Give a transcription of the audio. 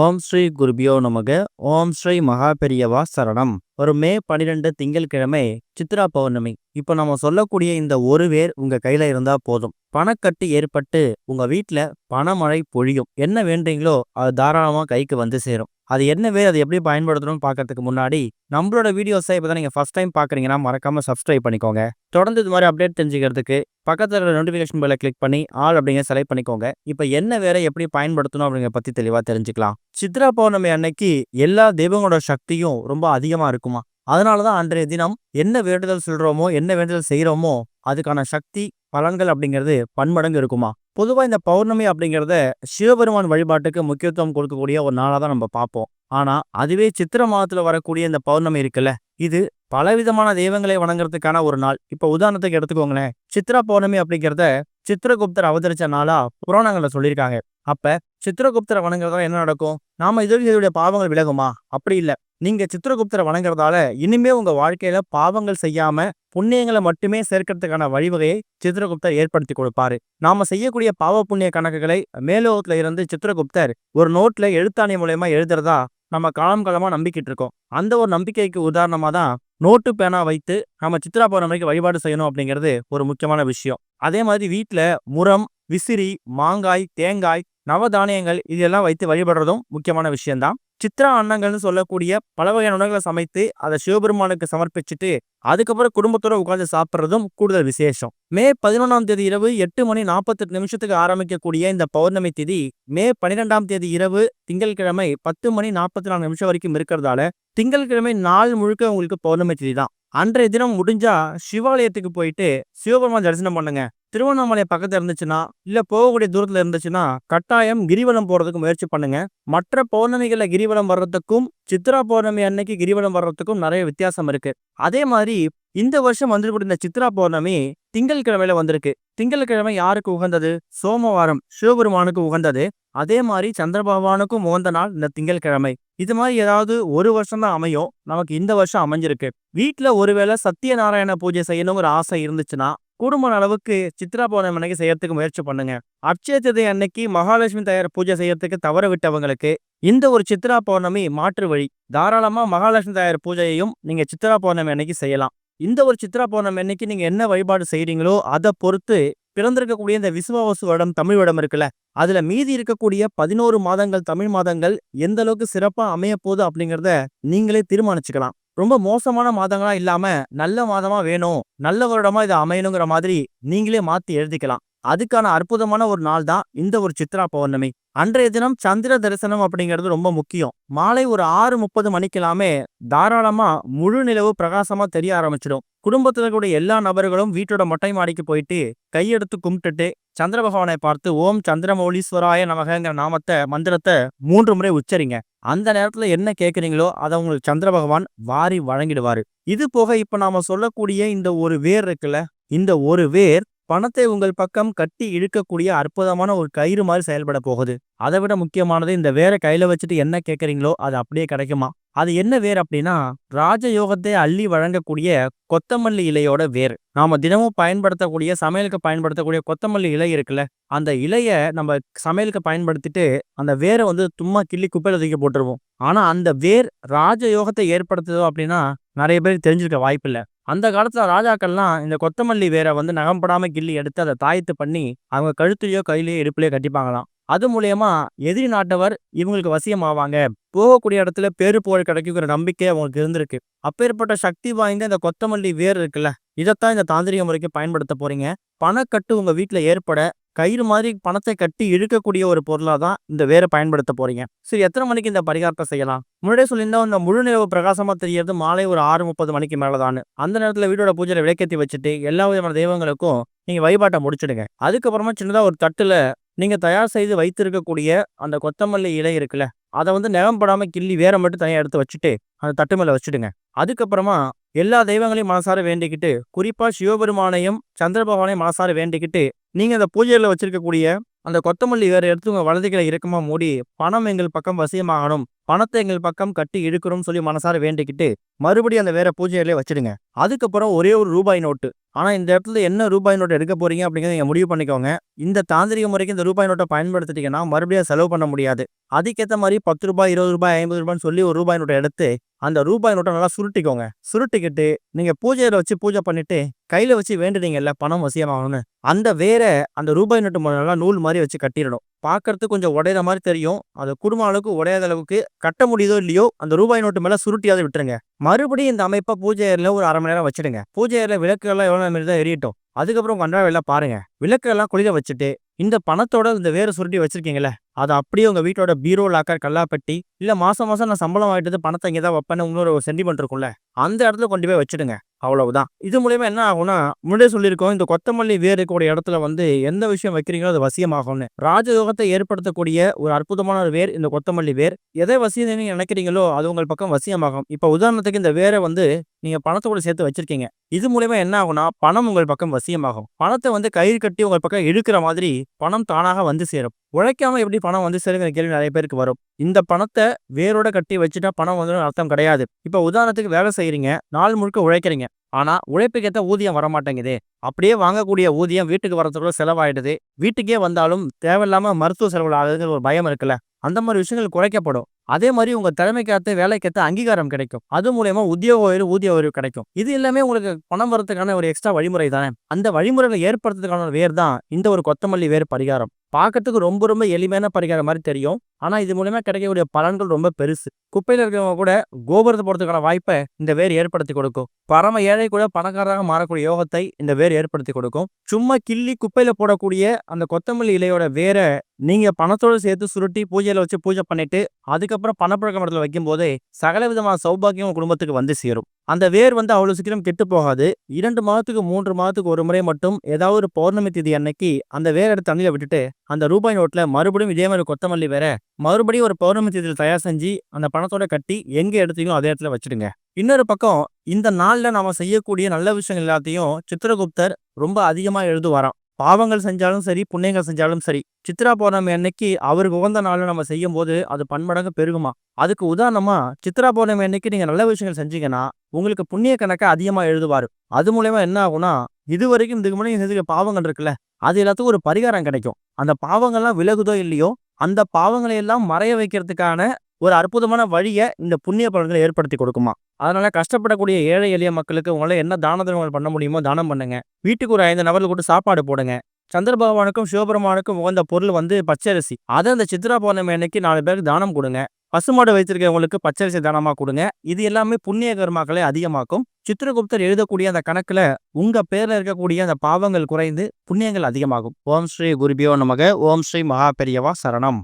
ஓம் ஸ்ரீ குருபியோ நமக. ஓம் ஸ்ரீ மகாபெரியவா சரணம். ஒரு மே பன்னிரெண்டு திங்கட்கிழமை சித்ரா பௌர்ணமி. இப்போ நம்ம சொல்லக்கூடிய இந்த ஒரு வேர் உங்க கையில இருந்தா போதும். பணக்கட்டு ஏற்பட்டு உங்க வீட்டில் பணமழை பொழியும். என்ன வேண்டீங்களோ அது தாராளமாக கைக்கு வந்து சேரும். அது என்ன வேர் அது எப்படி பயன்படுத்தணும்னு பார்க்கறதுக்கு முன்னாடி நம்மளோட வீடியோஸை இப்போ தான் நீங்கள் ஃபஸ்ட் டைம் பார்க்குறீங்கன்னா மறக்காம சப்ஸ்கிரைப் பண்ணிக்கோங்க. தொடர்ந்து இது மாதிரி அப்டேட் தெரிஞ்சுக்கிறதுக்கு பக்கத்தில் இருக்கிற நோட்டிஃபிகேஷன் பெல்லை கிளிக் பண்ணி ஆல் அப்படிங்கிற செலக்ட் பண்ணிக்கோங்க. இப்போ என்ன வேற எப்படி பயன்படுத்தணும் அப்படிங்கிற பற்றி தெளிவாக தெரிஞ்சுக்கலாம். சித்ரா பௌர்ணமி அன்னைக்கு எல்லா தெய்வங்களோட சக்தியும் ரொம்ப அதிகமாக இருக்குமா? அதனால தான் அன்றைய தினம் என்ன வேண்டுதல் சொல்கிறோமோ என்ன வேண்டுதல் செய்கிறோமோ அதுக்கான சக்தி பலன்கள் அப்படிங்கிறது பன்மடங்கு இருக்குமா? பொதுவாக இந்த பௌர்ணமி அப்படிங்கிறத சிவபெருமான் வழிபாட்டுக்கு முக்கியத்துவம் கொடுக்கக்கூடிய ஒரு நாளாக தான் நம்ம பார்ப்போம். ஆனால் அதுவே சித்திர மாதத்தில் வரக்கூடிய இந்த பௌர்ணமி இருக்குல்ல இது பலவிதமான தெய்வங்களை வணங்குறதுக்கான ஒரு நாள். இப்போ உதாரணத்துக்கு எடுத்துக்கோங்களேன் சித்ரா பௌர்ணமி அப்படிங்கிறத சித்திரகுப்தர் அவதரிச்ச நாளா புராணங்களை சொல்லியிருக்காங்க. அப்ப சித்திரகுப்தரை வணங்குறதால என்ன நடக்கும்? நாம இது இதோடைய பாவங்கள் விலகுமா? அப்படி இல்லை. நீங்க சித்திரகுப்தரை வணங்குறதால இனிமே உங்க வாழ்க்கையில பாவங்கள் செய்யாம புண்ணியங்களை மட்டுமே சேர்க்கறதுக்கான வழிவகையை சித்திரகுப்தர் ஏற்படுத்தி கொடுப்பாரு. நாம செய்யக்கூடிய பாவ புண்ணிய கணக்குகளை மேலோகத்துல இருந்து சித்திரகுப்தர் ஒரு நோட்ல எழுத்தாணி மூலயமா எழுதுறதா நம்ம காலம் காலமா நம்பிக்கிட்டு இருக்கோம் அந்த ஒரு நம்பிக்கைக்கு உதாரணமா தான் நோட்டு பேனா வைத்து நம்ம சித்ரா பௌர்ணமிக்கு வழிபாடு செய்யணும் அப்படிங்கிறது ஒரு முக்கியமான விஷயம். அதே மாதிரி வீட்டில் முரம் விசிறி மாங்காய் தேங்காய் நவதானியங்கள் இதெல்லாம் வைத்து வழிபடுறதும் முக்கியமான விஷயம்தான். சித்ரா அன்னங்கள்னு சொல்லக்கூடிய பல வகையான உணவுகளை சமைத்து அதை சிவபெருமானுக்கு சமர்ப்பிச்சுட்டு அதுக்கப்புறம் குடும்பத்தோட உட்காந்து சாப்பிட்றதும் கூடுதல் விசேஷம். மே பதினொன்றாம் தேதி இரவு எட்டு மணி நாற்பத்தெட்டு நிமிஷத்துக்கு ஆரம்பிக்கக்கூடிய இந்த பௌர்ணமி திதி மே பன்னிரெண்டாம் தேதி இரவு திங்கட்கிழமை பத்து மணி நாற்பத்தி நாலு நிமிஷம் வரைக்கும் இருக்கிறதால திங்கட்கிழமை நாள் முழுக்க உங்களுக்கு பௌர்ணமி திதி தான். அன்றைய தினம் முடிஞ்சா சிவாலயத்துக்கு போயிட்டு சிவபெருமான் தரிசனம் பண்ணுங்க. திருவண்ணாமலை பக்கத்துல இருந்துச்சுன்னா இல்ல போகக்கூடிய தூரத்துல இருந்துச்சுன்னா கட்டாயம் கிரிவலம் போறதுக்கு முயற்சி பண்ணுங்க. மற்ற பௌர்ணமிகள்ல கிரிவலம் வர்றதுக்கும் சித்ரா பௌர்ணமி அன்னைக்கு கிரிவலம் வர்றதுக்கும் நிறைய வித்தியாசம் இருக்கு. அதே மாதிரி இந்த வருஷம் வந்துருக்கூடிய இந்த சித்ரா பௌர்ணமி திங்கட்கிழமையில வந்திருக்கு. திங்கட்கிழமை யாருக்கு உகந்தது? சோமவாரம் சிவபெருமானுக்கு உகந்தது. அதே மாதிரி சந்திர பகவானுக்கும் உகந்த நாள் இந்த திங்கட்கிழமை இது மாதிரி ஏதாவது ஒரு வருஷம் தான் அமையும். நமக்கு இந்த வருஷம் அமைஞ்சிருக்கு. வீட்டுல ஒருவேளை சத்யநாராயண பூஜை செய்யணுங்கிற ஆசை இருந்துச்சுன்னா குடும்ப அளவுக்கு சித்ரா பௌர்ணமி அன்னைக்கு செய்யறதுக்கு முயற்சி பண்ணுங்க. அட்சய திதை அன்னைக்கு மகாலட்சுமி தயார் பூஜை செய்யறதுக்கு தவற விட்டவங்களுக்கு இந்த ஒரு சித்ரா பௌர்ணமி மாற்று வழி. தாராளமா மகாலட்சுமி தயார் பூஜையையும் நீங்க சித்ரா பௌர்ணமி அன்னைக்கு செய்யலாம். இந்த ஒரு சித்ரா பௌர்ணமி அன்னைக்கு நீங்க என்ன வழிபாடு செய்யறீங்களோ அதை பொறுத்து பிறந்திருக்கக்கூடிய இந்த விசுவாவசு வருடம் தமிழ் வருடம் இருக்குல்ல அதுல மீதி இருக்கக்கூடிய பதினோரு மாதங்கள் தமிழ் மாதங்கள் எந்த அளவுக்கு சிறப்பா அமைய போகுது அப்படிங்கிறத நீங்களே தீர்மானிச்சுக்கலாம். ரொம்ப மோசமான மாதங்களா இல்லாம நல்ல மாதமா வேணும் நல்ல வருடமா இது அமையணுங்கிற மாதிரி நீங்களே மாத்தி எழுதிக்கலாம். அதுக்கான அற்புதமான ஒரு நாள் தான் இந்த ஒரு சித்ரா பௌர்ணமி. அன்றைய தினம் சந்திர தரிசனம் அப்படிங்கிறது ரொம்ப முக்கியம். மாலை ஒரு ஆறு முப்பது மணிக்கெல்லாமே தாராளமா முழு நிலவு பிரகாசமா தெரிய ஆரம்பிச்சிடும். குடும்பத்துல கூட எல்லா நபர்களும் வீட்டோட மொட்டை மாடிக்கு போயிட்டு கையெடுத்து கும்பிட்டுட்டு சந்திர பகவானை பார்த்து ஓம் சந்திரமௌலீஸ்வராய நமகங்கிற நாமத்தை மந்திரத்தை மூன்று முறை உச்சரிங்க. அந்த நேரத்துல என்ன கேட்குறீங்களோ அதை உங்களுக்கு சந்திர பகவான் வாரி வழங்கிடுவாரு. இது போக இப்ப நாம சொல்லக்கூடிய இந்த ஒரு வேர் இருக்குல்ல இந்த ஒரு வேர் பணத்தை உங்கள் பக்கம் கட்டி இழுக்கக்கூடிய அற்புதமான ஒரு கயிறு மாதிரி செயல்பட போகுது. அதை விட முக்கியமானது இந்த வேரை கையில வச்சுட்டு என்ன கேட்குறீங்களோ அது அப்படியே கிடைக்குமா? அது என்ன வேர் அப்படின்னா ராஜயோகத்தை அள்ளி வழங்கக்கூடிய கொத்தமல்லி இலையோட வேர். நாம தினமும் பயன்படுத்தக்கூடிய சமையலுக்கு பயன்படுத்தக்கூடிய கொத்தமல்லி இலை இருக்குல்ல அந்த இலைய நம்ம சமையலுக்கு பயன்படுத்திட்டு அந்த வேரை வந்து சும்மா கிள்ளி குப்பையில் தூக்கி போட்டுருவோம். ஆனா அந்த வேர் ராஜயோகத்தை ஏற்படுத்துதோ அப்படின்னா நிறைய பேர் தெரிஞ்சிருக்க வாய்ப்பில்லை. அந்த காலத்தில் ராஜாக்கள்லாம் இந்த கொத்தமல்லி வேரை வந்து நகம்படாமல் கிள்ளி எடுத்து அதை தாயத்து பண்ணி அவங்க கழுத்துலையோ கையிலையோ இடுப்புலையோ கட்டிப்பாங்களாம். அது மூலயமா எதிரி நாட்டவர் இவங்களுக்கு வசியம் ஆவாங்க போகக்கூடிய இடத்துல பேரு புகழ் கிடைக்குங்கிற நம்பிக்கை அவங்களுக்கு இருந்திருக்கு. அப்பேற்பட்ட சக்தி வாய்ந்த இந்த கொத்தமல்லி வேர் இருக்குல்ல இதைத்தான் இந்த தாந்திரிக முறைக்கு பயன்படுத்த போறீங்க. பணக்கட்டு உங்க வீட்டில் ஏற்பட கயிறு மாதிரி பணத்தை கட்டி இழுக்கக்கூடிய ஒரு பொருளாக தான் இந்த வேரை பயன்படுத்த போறீங்க. சரி எத்தனை மணிக்கு இந்த பரிகாரத்தை செய்யலாம்? முன்னாடியே சொல்லியிருந்தா இந்த முழு நிலவு பிரகாசமா தெரியறது மாலை ஒரு ஆறு முப்பது மணிக்கு மேலதான் அந்த நேரத்தில் வீடோட பூஜையில விளக்கேற்றி வச்சுட்டு எல்லா விதமான தெய்வங்களுக்கும் நீங்க வழிபாட்டை முடிச்சிடுங்க. அதுக்கப்புறமா சின்னதா ஒரு தட்டுல நீங்க தயார் செய்து வைத்திருக்கக்கூடிய அந்த கொத்தமல்லி இலை இருக்குல்ல அதை வந்து நகம்படாம கிள்ளி வேற மட்டும் தனியாக எடுத்து வச்சுட்டு அந்த தட்டு மேல வச்சுடுங்க. அதுக்கப்புறமா எல்லா தெய்வங்களையும் மனசார வேண்டிக்கிட்டு குறிப்பா சிவபெருமானையும் சந்திர பகவானையும் மனசார வேண்டிக்கிட்டு நீங்க அந்த பூஜையில வச்சிருக்கக்கூடிய அந்த கொத்தமல்லி வேற எடுத்து உங்கள் வலதுகளை இறக்கமாக மூடி பணம் எங்கள் பக்கம் வசியமாகணும். பணத்தை எங்கள் பக்கம் கட்டி இழுக்கிறோம்னு சொல்லி மனசார வேண்டிக்கிட்டு மறுபடியும் அந்த வேற பூஜையிலே வச்சிடுங்க. அதுக்கப்புறம் ஒரே ஒரு ரூபாய் நோட்டு. ஆனால் இந்த இடத்துல என்ன ரூபாய் நோட்டு எடுக்க போறீங்க அப்படிங்கிறத நீங்க முடிவு பண்ணிக்கோங்க. இந்த தாந்திரிக முறைக்கு இந்த ரூபாய் நோட்டை பயன்படுத்திட்டீங்கன்னா மறுபடியும் செலவு பண்ண முடியாது. அதுக்கேற்ற மாதிரி பத்து ரூபாய் இருபது ரூபாய் ஐம்பது ரூபான்னு சொல்லி ஒரு ரூபாய் நோட்டை எடுத்து அந்த ரூபாய் நோட்டை நல்லா சுருட்டிக்கோங்க. சுருட்டிக்கிட்டு நீங்க பூஜையில வச்சு பூஜை பண்ணிட்டு கையில வச்சு வேண்டுனீங்கல்ல பணம் வசியமாகணும்னு அந்த வேற அந்த ரூபாய் நோட்டு நல்லா நூல் மாதிரி வச்சு கட்டிடணும். பார்க்கறதுக்கு கொஞ்சம் உடையிற மாதிரி தெரியும். அது குடும்ப அளவுக்கு உடையாத அளவுக்கு கட்ட முடியுதோ இல்லையோ அந்த ரூபாய் நோட்டு மேல சுருட்டியாவது விட்டுருங்க. மறுபடியும் இந்த அமைப்பை பூஜை அறையில ஒரு அரை மணி நேரம் வச்சிடுங்க. பூஜை அறையில விளக்கு எல்லாம் எவ்வளவு நேரம் தான் எரியட்டும். அதுக்கப்புறம் கொண்டாட அன்றாட வேலை பாருங்க. விளக்கு எல்லாம் குளிர வச்சுட்டு இந்த பணத்தோட இந்த வேறு சுருட்டி வச்சிருக்கீங்களே அதை அப்படியே உங்கள் வீட்டோட பீரோ லாக்கர் கல்லாப்பட்டி இல்லை மாதம் மாதம் நான் சம்பளம் வாங்கிட்டு பணத்தை இங்கே தான் வைப்பேன்னு இன்னொரு சென்டிமெண்ட் இருக்கும்ல அந்த இடத்துல கொண்டு போய் வச்சிடுங்க அவ்வளவுதான். இது மூலயமா என்ன ஆகும்னா முன்னாடியே சொல்லியிருக்கோம் இந்த கொத்தமல்லி வேர் இருக்கக்கூடிய இடத்துல வந்து எந்த விஷயம் வைக்கிறீங்களோ அது வசியமாகும்னு. ராஜயோகத்தை ஏற்படுத்தக்கூடிய ஒரு அற்புதமான ஒரு வேர் இந்த கொத்தமல்லி வேர். எதை வசியம் நினைக்கிறீங்களோ அது உங்கள் பக்கம் வசியமாகும். இப்போ உதாரணத்துக்கு இந்த வேரை வந்து நீங்கள் பணத்தோட சேர்த்து வச்சிருக்கீங்க. இது மூலயமா என்ன ஆகும்னா பணம் உங்கள் பக்கம் வசியமாகும். பணத்தை வந்து கயிறு கட்டி உங்கள் பக்கம் இழுக்கிற மாதிரி பணம் தானாக வந்து சேரும். உழைக்காம எப்படி பணம் வந்து சேருங்கிற கேள்வி நிறைய பேருக்கு வரும். இந்த பணத்தை வேரோட கட்டி வச்சுட்டா பணம் வந்து அர்த்தம் கிடையாது. இப்ப உதாரணத்துக்கு வேலை செய்யறீங்க நாள் முழுக்க உழைக்கிறீங்க. ஆனா உழைப்புக்கேற்ற ஊதியம் வர மாட்டேங்குது அப்படியே வாங்கக்கூடிய ஊதியம் வீட்டுக்கு வரத்துக்குள்ள செலவாயிடுது. வீட்டுக்கே வந்தாலும் தேவையில்லாம மருத்துவ செலவுகள் ஆகுதுங்கிற ஒரு பயம் இருக்குல்ல. அந்த மாதிரி விஷயங்கள் குறைக்கப்படும். அதே மாதிரி உங்க திறமைக்கேற்ற வேலைக்கேற்ற அங்கீகாரம் கிடைக்கும். அது மூலயமா உத்தியோக உயர்வு ஊதிய உயர்வு கிடைக்கும். இது எல்லாமே உங்களுக்கு பணம் வரதுக்கான ஒரு எக்ஸ்ட்ரா வழிமுறை தானே? அந்த வழிமுறைகளை ஏற்படுத்துறதுக்கான வேர் தான் இந்த ஒரு கொத்தமல்லி வேர் பரிகாரம். பார்க்கறதுக்கு ரொம்ப ரொம்ப எளிமையான பரிகாரம் மாதிரி தெரியும். ஆனா இது மூலமா கிடைக்கக்கூடிய பலன்கள் ரொம்ப பெருசு. குப்பையில இருக்கிறவங்க கூட கோபுரத்தை போடுறதுக்கான வாய்ப்பை இந்த வேர் ஏற்படுத்தி கொடுக்கும். பரம ஏழை கூட பணக்காரராக மாறக்கூடிய யோகத்தை இந்த வேர் ஏற்படுத்தி கொடுக்கும். சும்மா கிள்ளி குப்பையில போடக்கூடிய அந்த கொத்தமல்லி இலையோட வேரை நீங்க பணத்தோட சேர்த்து சுருட்டி பூஜையில வச்சு பூஜை பண்ணிட்டு அதுக்கப்புறம் பணப்பழக்க இடத்துல வைக்கும் போதே சகல விதமான சௌபாகியம் குடும்பத்துக்கு வந்து சேரும். அந்த வேர் வந்து அவ்வளவு சீக்கிரம் கெட்டு போகாது. இரண்டு மாதத்துக்கு மூன்று மாதத்துக்கு ஒரு முறை மட்டும் ஏதாவது ஒரு பௌர்ணமி திதி அன்னைக்கு அந்த வேர் எடுத்து தண்ணியில விட்டுட்டு அந்த ரூபாய் நோட்ல மறுபடியும் இதே மாதிரி கொத்தமல்லி வேற மறுபடியும் ஒரு பௌர்ணமி திதியில் தயார் செஞ்சு அந்த பணத்தோட கட்டி எங்க எடுத்தீங்களோ அதே இடத்துல வச்சிடுங்க. இன்னொரு பக்கம் இந்த நாள்ல நாம செய்யக்கூடிய நல்ல விஷயங்கள் எல்லாத்தையும் சித்திரகுப்தர் ரொம்ப அதிகமா எழுதுவாராம். பாவங்கள் செஞ்சாலும் சரி புண்ணியங்கள் செஞ்சாலும் சரி சித்ரா பௌர்ணமி அன்னைக்கு அவருக்கு உகந்த நாளில் நம்ம செய்யும் போது அது பன்மடங்கு பெருகுமா? அதுக்கு உதாரணமா சித்ரா பௌர்ணமி அன்னைக்கு நீங்க நல்ல விஷயங்கள் செஞ்சீங்கன்னா உங்களுக்கு புண்ணிய கணக்கை அதிகமாக எழுதுவாரு. அது மூலயமா என்ன ஆகும்னா இது வரைக்கும் இதுக்கு முன்னாடி செஞ்சுக்க பாவங்கள் இருக்குல்ல அது எல்லாத்துக்கும் ஒரு பரிகாரம் கிடைக்கும். அந்த பாவங்கள்லாம் விலகுதோ இல்லையோ அந்த பாவங்களை எல்லாம் மறைய வைக்கிறதுக்கான ஒரு அற்புதமான வழியை இந்த புண்ணிய பலன்கள் ஏற்படுத்தி கொடுக்குமா. அதனால கஷ்டப்படக்கூடிய ஏழை எளிய மக்களுக்கு உங்களால் என்ன தான தர்மங்கள் பண்ண முடியுமோ தானம் பண்ணுங்க. வீட்டுக்கு ஒரு ஐந்து நபர்கள் கூட சாப்பாடு போடுங்க. சந்திர பகவானுக்கும் சிவபெருமானுக்கும் உகந்த பொருள் வந்து பச்சரிசி. அதை அந்த சித்ரா பௌர்ணமி அன்னைக்கு நாலு பேருக்கு தானம் கொடுங்க. பசுமாடு வைத்திருக்கிறவங்களுக்கு பச்சரிசி தானமா கொடுங்க. இது எல்லாமே புண்ணிய கர்மாக்களை அதிகமாக்கும். சித்திரகுப்தர் எழுதக்கூடிய அந்த கணக்குல உங்கள் பேர்ல இருக்கக்கூடிய அந்த பாவங்கள் குறைந்து புண்ணியங்கள் அதிகமாகும். ஓம் ஸ்ரீ குருபியோ நமக. ஓம் ஸ்ரீ மகா பெரியவா சரணம்.